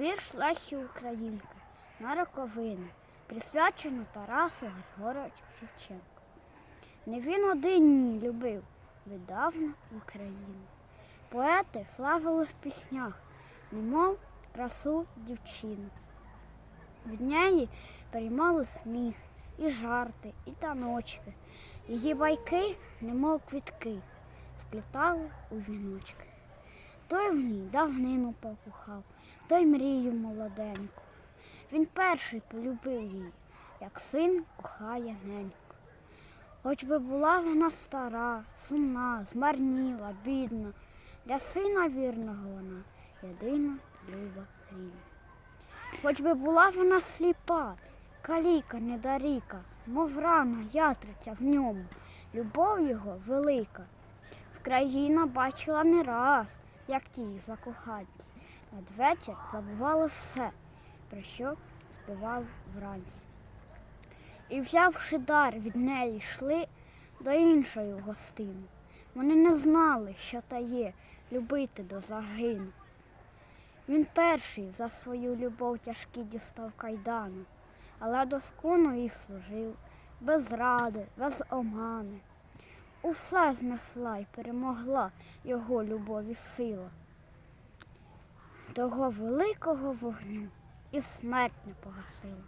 Вірш Лесі Українки на роковини, присвячену Тарасу Григоровичу Шевченку. Не він один любив віддавна Україну. Поети славили в піснях, немов красу дівчину. Від неї переймали сміх, і жарти, і таночки. Її байки, немов квітки, сплітали у віночки. Той в ній давнину покухав, той мрію молоденьку. Він перший полюбив її, як син кохає неньку. Хоч би була вона стара, сумна, змарніла, бідна, для сина вірного вона єдина люба рідна. Хоч би була вона сліпа, каліка, недаріка, мов рана ятриця в ньому, любов його велика. Вкраїна бачила не раз, як ті закохані. Надвечір забували все, про що співали вранці. І, взявши дар від неї, йшли до іншої в гостину. Вони не знали, що та є любити до загину. Він перший за свою любов тяжкі дістав кайдани, але доскону їй служив, без зради, без омани. Усе знесла й перемогла його любові сила. Того великого вогню і смерть не погасила.